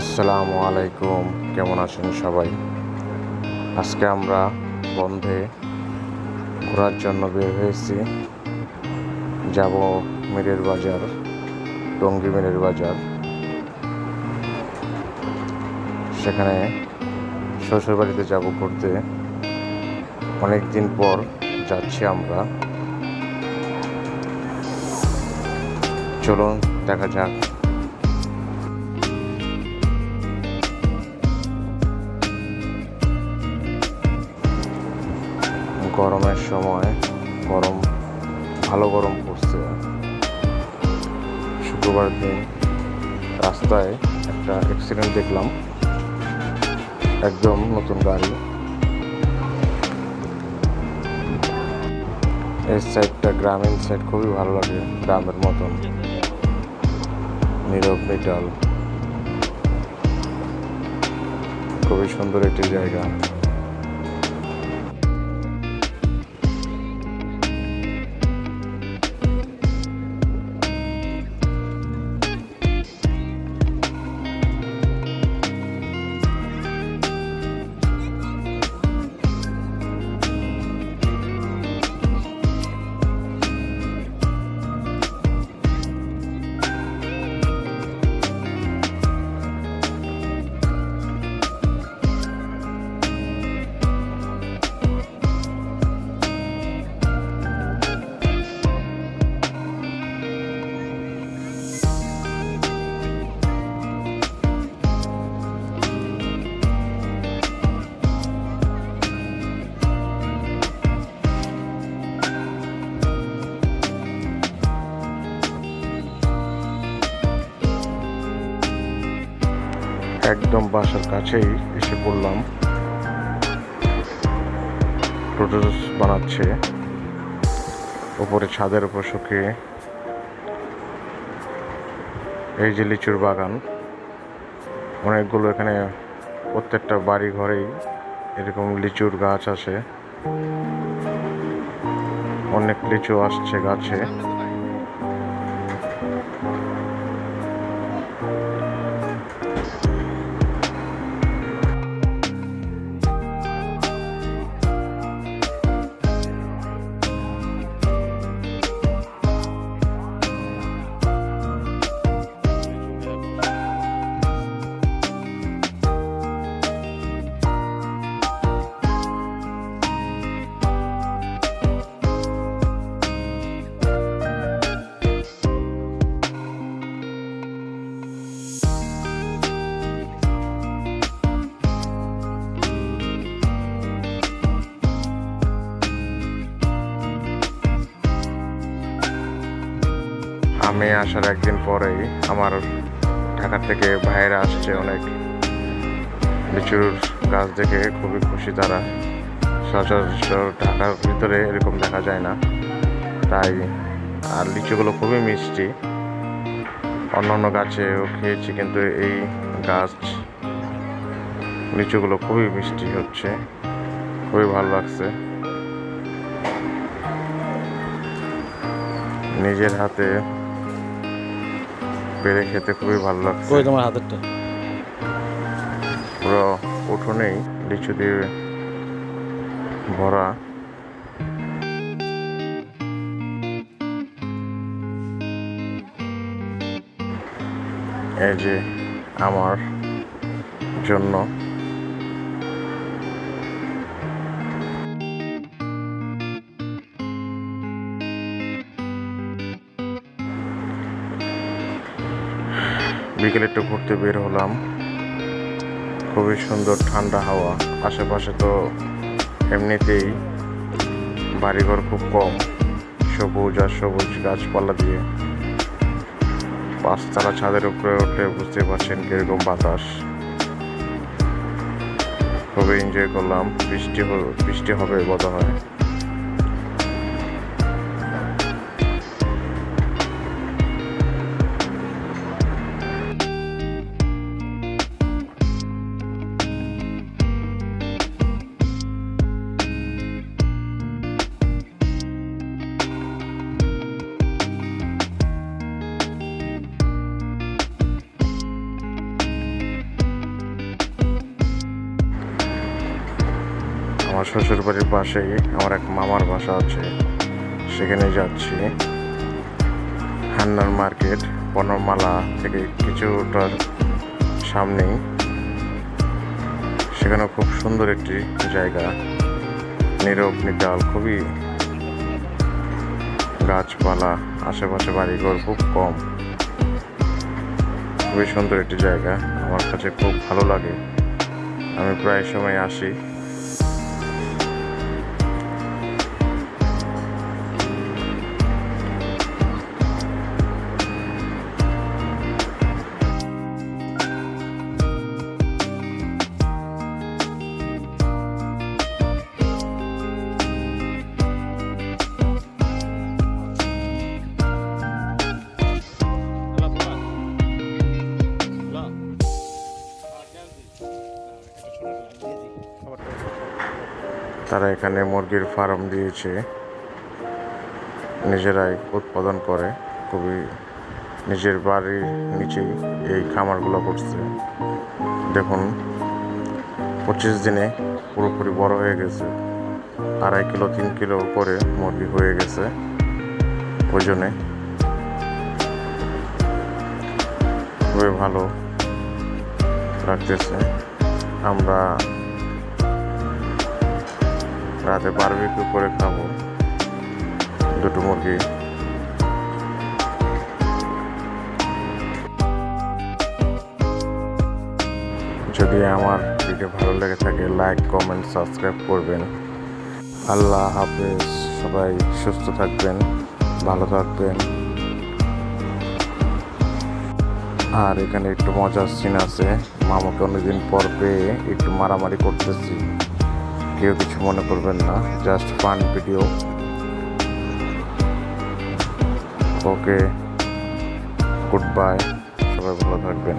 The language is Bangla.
আসসালামু আলাইকুম, কেমন আছেন সবাই? আজকে আমরা বন্ধে ঘোরার জন্য বের হয়েছি। যাব মিরের বাজার, টঙ্গী মিরের বাজার। সেখানে শ্বশুরবাড়িতে যাব ঘুরতে। অনেক দিন পর যাচ্ছি আমরা। চলুন, দেখা যাক। গরমের সময় গরম, ভালো গরম পড়ছে। শুক্রবার দিন রাস্তায় একটা অ্যাক্সিডেন্ট দেখলাম। একদম নতুন গাড়ি। এই সাইডটা গ্রামীণ সাইড খুবই ভালো লাগে, গ্রামের মতন। নীরব, নিটাল। খুবই সুন্দর একটি জায়গা। একদম বাসার কাছেই এসে পড়লাম। টোটোস বানাচ্ছে। ওপরে ছাদের উপর শুকিয়ে। এই যে লিচুর বাগান। অনেকগুলো এখানে প্রত্যেকটা বাড়ি ঘরেই এরকম লিচুর গাছ আছে। অনেক লিচু আসছে গাছে। আমি আসার একদিন পরেই আমার ঢাকা থেকে ভাইয়েরা আসছে অনেক। লিচুর গাছ দেখে খুবই খুশি তারা। সচরাচর ঢাকার ভিতরে এরকম দেখা যায় না। তাই আর লিচুগুলো খুবই মিষ্টি। অন্য অন্য গাছেও খেয়েছি কিন্তু এই গাছ লিচুগুলো খুবই মিষ্টি হচ্ছে। খুবই ভালো লাগছে। নিজের হাতে পেরে খেতে খুবই ভালো লাগছে। কই তোমার হাতেরটা? পুরো উঠোনেই লিচু দিয়ে ভরা। এই যে আমার জন্য বিকেলে একটু ঘুরতে বের হলাম। খুবই সুন্দর ঠান্ডা হাওয়া। আশেপাশে তো এমনিতেই বাড়িঘর খুব কম। সবুজ আর সবুজ গাছপালা দিয়ে পাঁচতলা ছাদের উপরে উঠে বুঝতে পারছেন কীরকম বাতাস। খুবই এনজয় করলাম। বৃষ্টি বৃষ্টি হবে বোধ হয় আমার শ্বশুর বাড়ির পাশেই আমার এক মামার বাসা আছে। সেখানে যাচ্ছি। হান্নার মার্কেট, বনমালা থেকে কিছুটার সামনেই। সেখানে খুব সুন্দর একটি জায়গা। নীরব নিটাল খুবই গাছপালা, আশেপাশে বাড়িঘর খুব কম। খুবই সুন্দর একটি জায়গা। আমার কাছে খুব ভালো লাগে। আমি প্রায় সময় আসি। তারা এখানে মুরগির ফার্ম দিয়েছে। নিজেরাই উৎপাদন করে। খুবই নিজের বাড়ির নিচেই এই খামারগুলো করছে। দেখুন, পঁচিশ দিনে পুরোপুরি বড় হয়ে গেছে। আড়াই কিলো, তিন কিলো করে মুরগি হয়ে গেছে ওজনে। খুবই ভালো লাগতেছে। আমরা রাতে বারবিকিউ করে খাব। দুটো মুরগি। যদি আমার ভিডিও ভালো লেগে থাকে লাইক কমেন্ট সাবস্ক্রাইব করবেন। আল্লাহ হাফেজ। সবাই সুস্থ থাকবেন, ভালো থাকবেন। আর এখানে একটু মজার সিন আছে। মামাকে অনেকদিন পর পেয়ে একটু মারামারি করতেছি। কেউ কিছু মনে করবেন না just fun video okay goodbye সবাই ভালো থাকবেন।